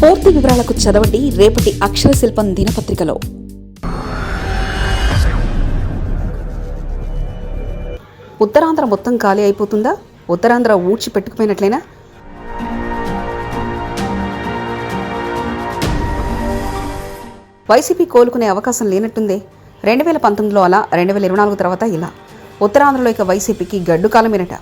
పూర్తి వివరాలకు చదవండి రేపటి అక్షర శిల్పం దినపత్రికలో. ఉత్తరాంధ్ర మొత్తం ఖాళీ అయిపోతుందా? ఉత్తరాంధ్ర ఊడ్చి పెట్టుకుపోయినట్లేనా? వైసీపీ కోలుకునే అవకాశం లేనట్టుందే. రెండు వేల పంతొమ్మిదిలో అలా రెండు వేల ఇరవై నాలుగు తర్వాత ఇలా. ఉత్తరాంధ్రలో ఇక వైసీపీకి గడ్డు కాలమేనట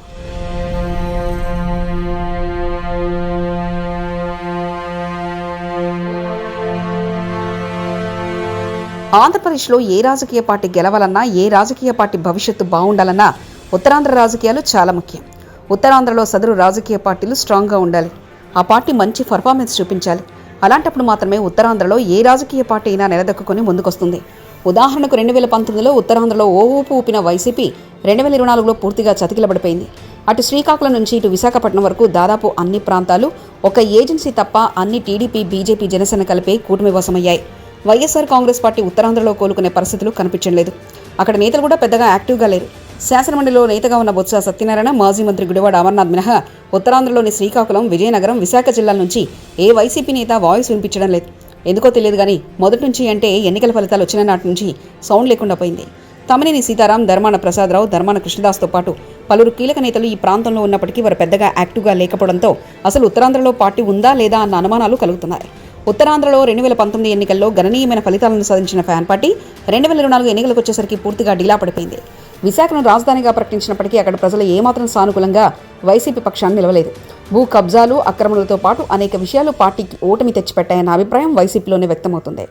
ఆంధ్రప్రదేశ్లో ఏ రాజకీయ పార్టీ గెలవాలన్నా ఏ రాజకీయ పార్టీ భవిష్యత్తు బాగుండాలన్నా ఉత్తరాంధ్ర రాజకీయాలు చాలా ముఖ్యం. ఉత్తరాంధ్రలో సదరు రాజకీయ పార్టీలు స్ట్రాంగ్గా ఉండాలి. ఆ పార్టీ మంచి పర్ఫార్మెన్స్ చూపించాలి. అలాంటప్పుడు మాత్రమే ఉత్తరాంధ్రలో ఏ రాజకీయ పార్టీ అయినా నిలదొక్కుని ముందుకొస్తుంది. ఉదాహరణకు రెండు వేల పంతొమ్మిదిలో ఉత్తరాంధ్రలో ఓ ఊపు ఊపిన వైసీపీ రెండు వేల ఇరవై నాలుగులో పూర్తిగా చతికిలబడిపోయింది. అటు శ్రీకాకుళం నుంచి ఇటు విశాఖపట్నం వరకు దాదాపు అన్ని ప్రాంతాలు ఒక ఏజెన్సీ తప్ప అన్ని టీడీపీ బీజేపీ జనసేన కలిపే కూటమి వశమయ్యాయి. వైఎస్ఆర్ కాంగ్రెస్ పార్టీ ఉత్తరాంధ్రలో కోలుకునే పరిస్థితులు కనిపించడం లేదు. అక్కడ నేతలు కూడా పెద్దగా యాక్టివ్గా లేరు. శాసనమండలిలో నేతగా ఉన్న బొత్స సత్యనారాయణ మాజీ మంత్రి గుడివాడ అమర్నాథ్ మినహా ఉత్తరాంధ్రలోని శ్రీకాకుళం విజయనగరం విశాఖ జిల్లాల నుంచి ఏ వైసీపీ నేత వాయిస్ వినిపించడం లేదు. ఎందుకో తెలియదు కానీ మొదటి నుంచి అంటే ఎన్నికల ఫలితాలు వచ్చిన నాటి నుంచి సౌండ్ లేకుండా పోయింది. తమనేని సీతారాం ధర్మాన ప్రసాదరావు ధర్మాన కృష్ణదాస్తో పాటు పలువురు కీలక నేతలు ఈ ప్రాంతంలో ఉన్నప్పటికీ వారు పెద్దగా యాక్టివ్గా లేకపోవడంతో అసలు ఉత్తరాంధ్రలో పార్టీ ఉందా లేదా అన్న అనుమానాలు కలుగుతున్నాయి. ఉత్తరాంధ్రలో రెండు వేల పంతొమ్మిది ఎన్నికల్లో గణనీయమైన ఫలితాలను సాధించిన ఫ్యాన్ పార్టీ రెండు వేల ఇరవై నాలుగు ఎన్నికలకు వచ్చేసరికి పూర్తిగా డీలా పడిపోయింది. విశాఖను రాజధానిగా ప్రకటించినప్పటికీ అక్కడ ప్రజలు ఏమాత్రం సానుకూలంగా వైసీపీ పక్షాన్ని నిలవలేదు. భూ కబ్జాలు అక్రమణలతో పాటు అనేక విషయాలు పార్టీకి ఓటమి తెచ్చిపెట్టాయన్న అభిప్రాయం వైసీపీలోనే వ్యక్తమవుతుంది.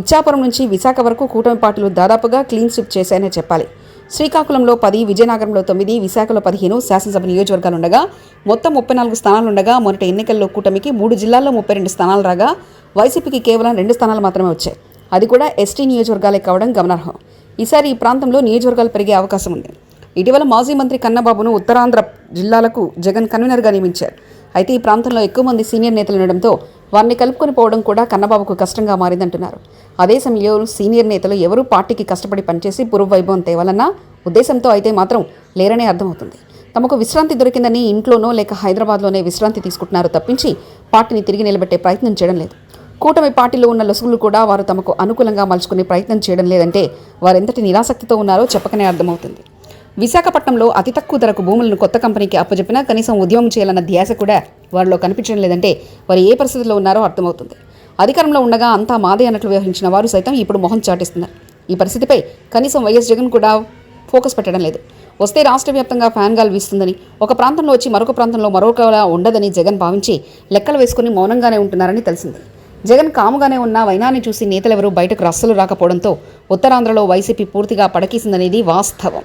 ఇచ్చాపురం నుంచి విశాఖ వరకు కూటమి పార్టీలు దాదాపుగా క్లీన్ స్విప్ చేశాయనే చెప్పాలి. శ్రీకాకుళంలో పది విజయనగరంలో తొమ్మిది విశాఖలో పదిహేను శాసనసభ నియోజకవర్గాలు ఉండగా మొత్తం ముప్పై నాలుగు స్థానాలు ఉండగా మొదటి ఎన్నికల్లో కూటమికి మూడు జిల్లాల్లో ముప్పై రెండు స్థానాలు రాగా వైసీపీకి కేవలం రెండు స్థానాలు మాత్రమే వచ్చాయి. అది కూడా ఎస్టీ నియోజకవర్గాలే కావడం గమనార్హం. ఈసారి ఈ ప్రాంతంలో నియోజకవర్గాలు పెరిగే అవకాశం ఉంది. ఇటీవల మాజీ మంత్రి కన్నబాబును ఉత్తరాంధ్ర జిల్లాలకు జగన్ కన్వీనర్గా నియమించారు. అయితే ఈ ప్రాంతంలో ఎక్కువ మంది సీనియర్ నేతలు ఉండడంతో వారిని కలుపుకొని పోవడం కూడా కన్నబాబుకు కష్టంగా మారిందంటున్నారు. అదే సమయంలో సీనియర్ నేతలు ఎవరూ పార్టీకి కష్టపడి పనిచేసి పురువైభవం తేవాలన్న ఉద్దేశంతో అయితే మాత్రం లేరనే అర్థమవుతుంది. తమకు విశ్రాంతి దొరికిందని ఇంట్లోనో లేక హైదరాబాద్లోనే విశ్రాంతి తీసుకుంటున్నారు తప్పించి పార్టీని తిరిగి నిలబెట్టే ప్రయత్నం చేయడం లేదు. కూటమి పార్టీలో ఉన్న లొసుగులు కూడా వారు తమకు అనుకూలంగా మలుచుకునే ప్రయత్నం చేయడం లేదంటే వారెంతటి నిరాసక్తితో ఉన్నారో చెప్పకనే అర్థమవుతుంది. విశాఖపట్నంలో అతి తక్కువ ధరకు భూములను కొత్త కంపెనీకి అప్పచెప్పినా కనీసం ఉద్యమం చేయాలన్న ధ్యాస కూడా వారిలో కనిపించడం లేదంటే వారు ఏ పరిస్థితిలో ఉన్నారో అర్థమవుతుంది. అధికారంలో ఉండగా అంతా మాదే అన్నట్లు వ్యవహరించిన వారు సైతం ఇప్పుడు మొహం చాటిస్తున్నారు. ఈ పరిస్థితిపై కనీసం వైఎస్ జగన్ కూడా ఫోకస్ పెట్టడం లేదు. వస్తే రాష్ట్ర వ్యాప్తంగా ఫ్యాన్ గాల్ వీస్తుందని ఒక ప్రాంతంలో వచ్చి మరొక ప్రాంతంలో మరొకలా ఉండదని జగన్ భావించి లెక్కలు వేసుకుని మౌనంగానే ఉంటున్నారని తెలిసింది. జగన్ కాముగానే ఉన్న వైనాన్ని చూసి నేతలెవరూ బయటకు రస్సలు రాకపోవడంతో ఉత్తరాంధ్రలో వైసీపీ పూర్తిగా పడకేసిందనేది వాస్తవం.